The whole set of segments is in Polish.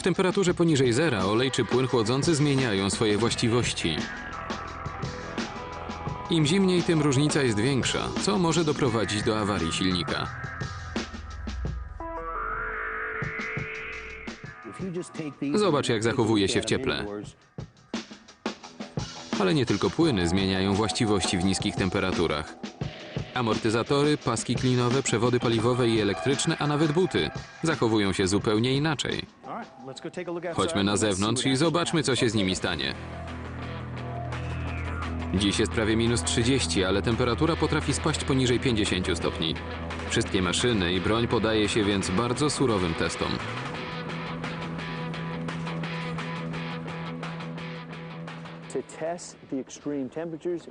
W temperaturze poniżej zera olej czy płyn chłodzący zmieniają swoje właściwości. Im zimniej, tym różnica jest większa, co może doprowadzić do awarii silnika. Zobacz, jak zachowuje się w cieple. Ale nie tylko płyny zmieniają właściwości w niskich temperaturach. Amortyzatory, paski klinowe, przewody paliwowe i elektryczne, a nawet buty zachowują się zupełnie inaczej. Chodźmy na zewnątrz i zobaczmy, co się z nimi stanie. Dziś jest prawie minus 30, ale temperatura potrafi spaść poniżej 50 stopni. Wszystkie maszyny i broń podaje się więc bardzo surowym testom.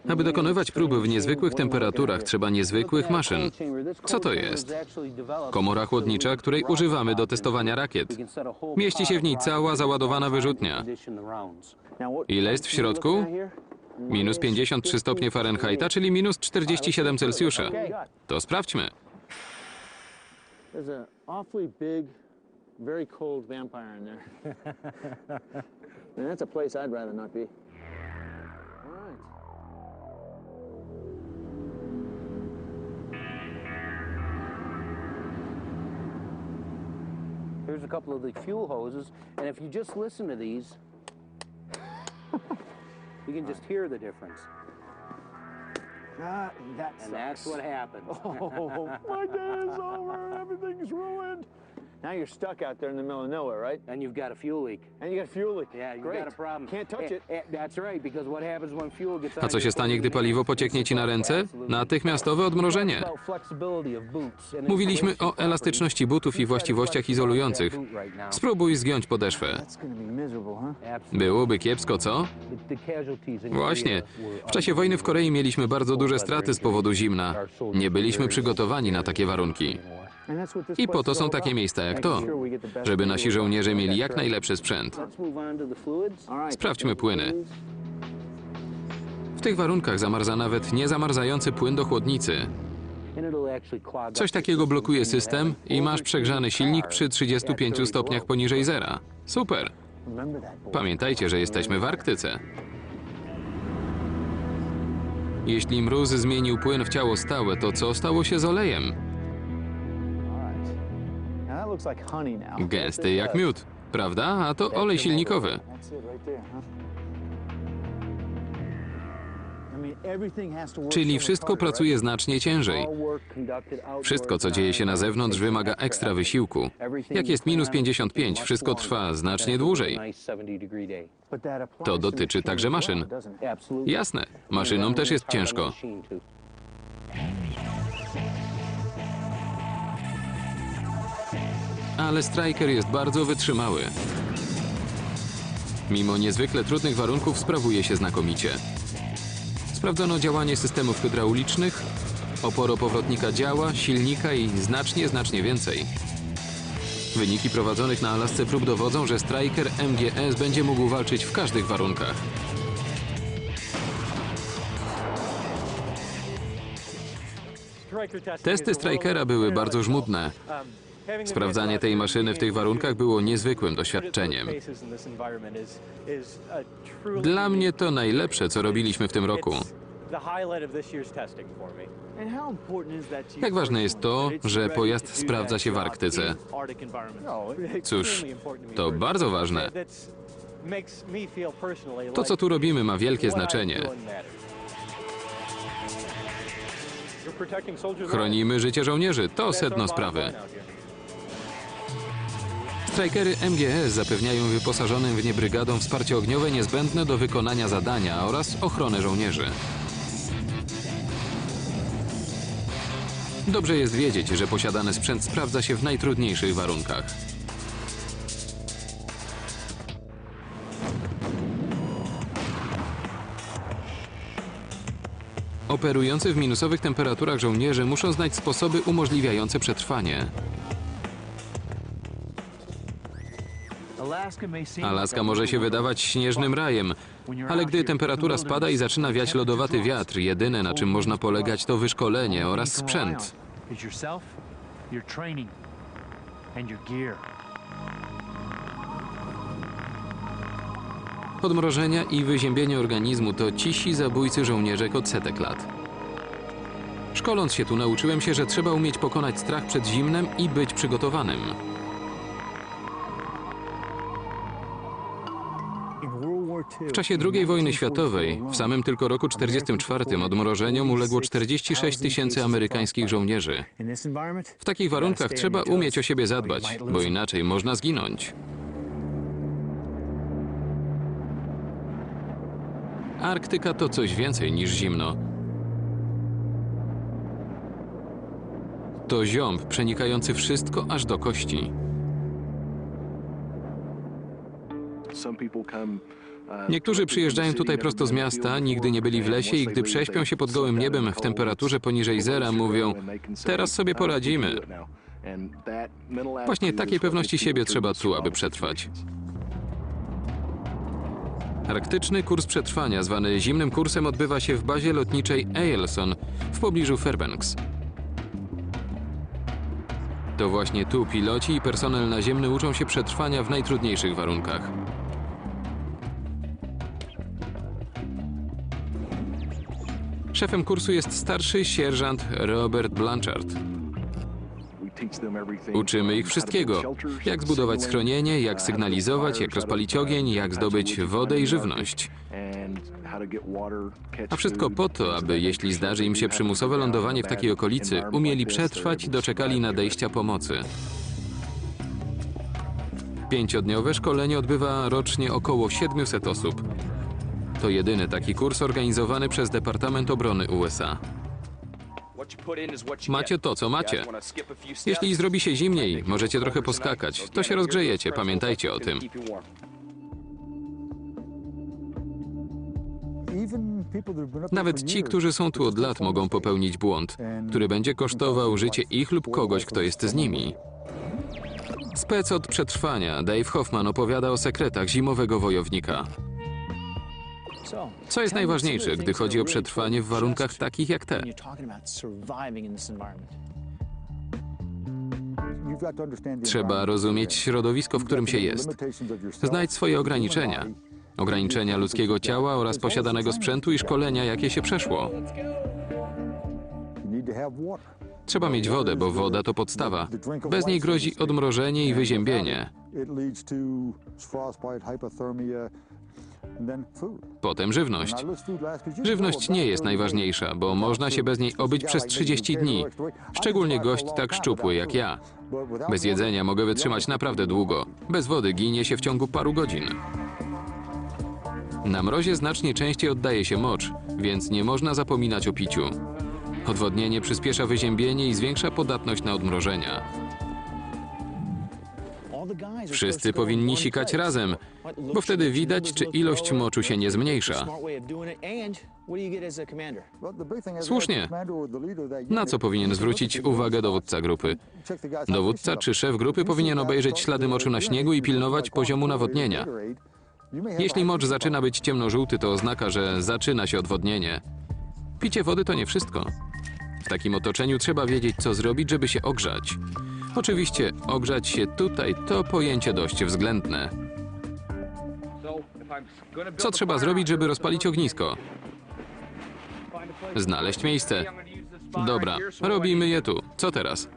Aby dokonywać prób w niezwykłych temperaturach, trzeba niezwykłych maszyn. Co to jest? Komora chłodnicza, której używamy do testowania rakiet. Mieści się w niej cała załadowana wyrzutnia. Ile jest w środku? Minus 53 stopnie Fahrenheita, czyli minus 47 Celsjusza. To sprawdźmy. Very cold vampire in there. Man, that's a place I'd rather not be. Here's a couple of the fuel hoses, and if you just listen to these, you can just hear the difference. Ah, that And that's what happens. Oh, my day is over. Everything's ruined. Now you're stuck out there in the middle of nowhere, right? And you've got a fuel leak. And you got fuel leak. Yeah, you Great. got a problem. Can't touch Eh, it. eh, That's right, because what happens when fuel gets A co się stanie, gdy paliwo pocieknie ci na ręce? Natychmiastowe odmrożenie. Mówiliśmy o elastyczności butów i właściwościach izolujących. Spróbuj zgiąć podeszwę. Byłoby kiepsko, co? Właśnie. W czasie wojny w Korei mieliśmy bardzo duże straty z powodu zimna. Nie byliśmy przygotowani na takie warunki. I po to są takie miejsca jak to, żeby nasi żołnierze mieli jak najlepszy sprzęt. Sprawdźmy płyny. W tych warunkach zamarza nawet niezamarzający płyn do chłodnicy. Coś takiego blokuje system. i masz przegrzany silnik przy 35 stopniach poniżej zera. Super! Pamiętajcie, że jesteśmy w Arktyce. Jeśli mróz zmienił płyn w ciało stałe, to co stało się z olejem? Gęsty jak miód, prawda? A to olej silnikowy. Czyli wszystko pracuje znacznie ciężej. Wszystko, co dzieje się na zewnątrz, wymaga ekstra wysiłku. Jak jest minus 55, wszystko trwa znacznie dłużej. To dotyczy także as maszyn. Jasne, maszynom też jest ciężko. Ale Striker jest bardzo wytrzymały. Mimo niezwykle trudnych warunków sprawuje się znakomicie. Sprawdzono działanie systemów hydraulicznych, oporopowrotnika działa, silnika i znacznie, znacznie więcej. Wyniki prowadzonych na Alasce prób dowodzą, że Striker MGS będzie mógł walczyć w każdych warunkach. Testy Strikera były bardzo żmudne. Sprawdzanie tej maszyny w tych warunkach było niezwykłym doświadczeniem. Dla mnie to najlepsze, co robiliśmy w tym roku. Jak ważne jest to, że pojazd sprawdza się w Arktyce? Cóż, to bardzo ważne. To, co tu robimy, ma wielkie znaczenie. Chronimy życie żołnierzy, to sedno sprawy. Strikery MGS zapewniają wyposażonym w nie brygadom wsparcie ogniowe niezbędne do wykonania zadania oraz ochronę żołnierzy. Dobrze jest wiedzieć, że posiadany sprzęt sprawdza się w najtrudniejszych warunkach. Operujący w minusowych temperaturach żołnierze muszą znać sposoby umożliwiające przetrwanie. Alaska może się wydawać śnieżnym rajem, ale gdy temperatura spada i zaczyna wiać lodowaty wiatr, jedyne na czym można polegać to wyszkolenie oraz sprzęt. Is yourself, your training, and your gear. Odmrożenia i wyziębienie organizmu to cisi zabójcy żołnierzek od setek lat. Szkoląc się tu nauczyłem się, że trzeba umieć pokonać strach przed zimnem i być przygotowanym. W czasie II wojny światowej, w samym tylko roku 1944 odmrożeniom uległo 46 tysięcy amerykańskich żołnierzy. W takich warunkach trzeba umieć o siebie zadbać, bo inaczej można zginąć. Arktyka to coś więcej niż zimno. To ziąb przenikający wszystko aż do kości. Niektórzy przyjeżdżają tutaj prosto z miasta, nigdy nie byli w lesie i gdy prześpią się pod gołym niebem w temperaturze poniżej zera, mówią: Teraz sobie poradzimy. Właśnie takiej pewności siebie trzeba tu, aby przetrwać. Arktyczny kurs przetrwania, zwany zimnym kursem, odbywa się w bazie lotniczej Eielson w pobliżu Fairbanks. To właśnie tu piloci i personel naziemny uczą się przetrwania w najtrudniejszych warunkach. Szefem kursu jest starszy sierżant Robert Blanchard. Uczymy ich wszystkiego. Jak zbudować schronienie, jak sygnalizować, jak rozpalić ogień, jak zdobyć wodę i żywność. A wszystko po to, aby jeśli zdarzy im się przymusowe lądowanie w takiej okolicy, umieli przetrwać i doczekali nadejścia pomocy. Pięciodniowe szkolenie odbywa rocznie około 700 osób. To jedyny taki kurs organizowany przez Departament Obrony USA. Macie to, co macie. Jeśli zrobi się zimniej, możecie trochę poskakać. To się rozgrzejecie, pamiętajcie o tym. Nawet ci, którzy są tu od lat, mogą popełnić błąd, który będzie kosztował życie ich lub kogoś, kto jest z nimi. Spec od przetrwania Dave Hoffman opowiada o sekretach zimowego wojownika. Co jest najważniejsze, gdy chodzi o przetrwanie w warunkach takich jak te? Trzeba rozumieć środowisko, w którym się jest. Znajdź swoje ograniczenia. Ograniczenia ludzkiego ciała oraz posiadanego sprzętu i szkolenia, jakie się przeszło. Trzeba mieć wodę, bo woda to podstawa. Bez niej grozi odmrożenie i wyziębienie. Potem żywność. Żywność nie jest najważniejsza, bo można się bez niej obyć przez 30 dni. Szczególnie gość tak szczupły jak ja. Bez jedzenia mogę wytrzymać naprawdę długo. Bez wody ginie się w ciągu paru godzin. Na mrozie znacznie częściej oddaje się mocz, więc nie można zapominać o piciu. Odwodnienie przyspiesza wyziębienie i zwiększa podatność na odmrożenia. Wszyscy powinni sikać razem, bo wtedy widać, czy ilość moczu się nie zmniejsza. Słusznie. Na co powinien zwrócić uwagę dowódca grupy? Dowódca czy szef grupy powinien obejrzeć ślady moczu na śniegu i pilnować poziomu nawodnienia. Jeśli mocz zaczyna być ciemnożółty, to oznaka, że zaczyna się odwodnienie. Picie wody to nie wszystko. W takim otoczeniu trzeba wiedzieć, co zrobić, żeby się ogrzać. Oczywiście, ogrzać się tutaj to pojęcie dość względne. Co trzeba zrobić, żeby rozpalić ognisko? Znaleźć miejsce. Dobra, robimy je tu. Co teraz?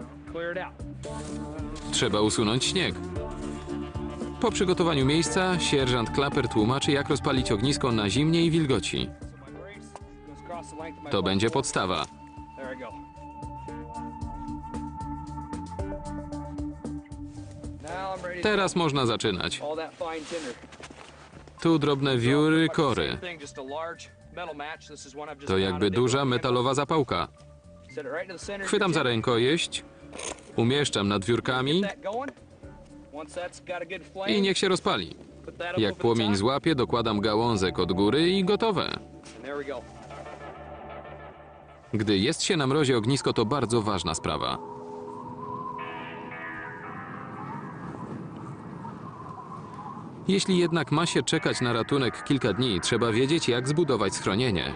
Trzeba usunąć śnieg. Po przygotowaniu miejsca, sierżant Klaper tłumaczy, jak rozpalić ognisko na zimnie i wilgoci. To będzie podstawa. Teraz można zaczynać. Tu drobne wióry, kory. To jakby duża metalowa zapałka. Chwytam za rękojeść, umieszczam nad wiórkami i niech się rozpali. Jak płomień złapie, dokładam gałązek od góry i gotowe. Gdy jest się na mrozie ognisko, to bardzo ważna sprawa. Jeśli jednak ma się czekać na ratunek kilka dni, trzeba wiedzieć, jak zbudować schronienie.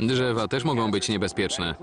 Drzewa też mogą być niebezpieczne.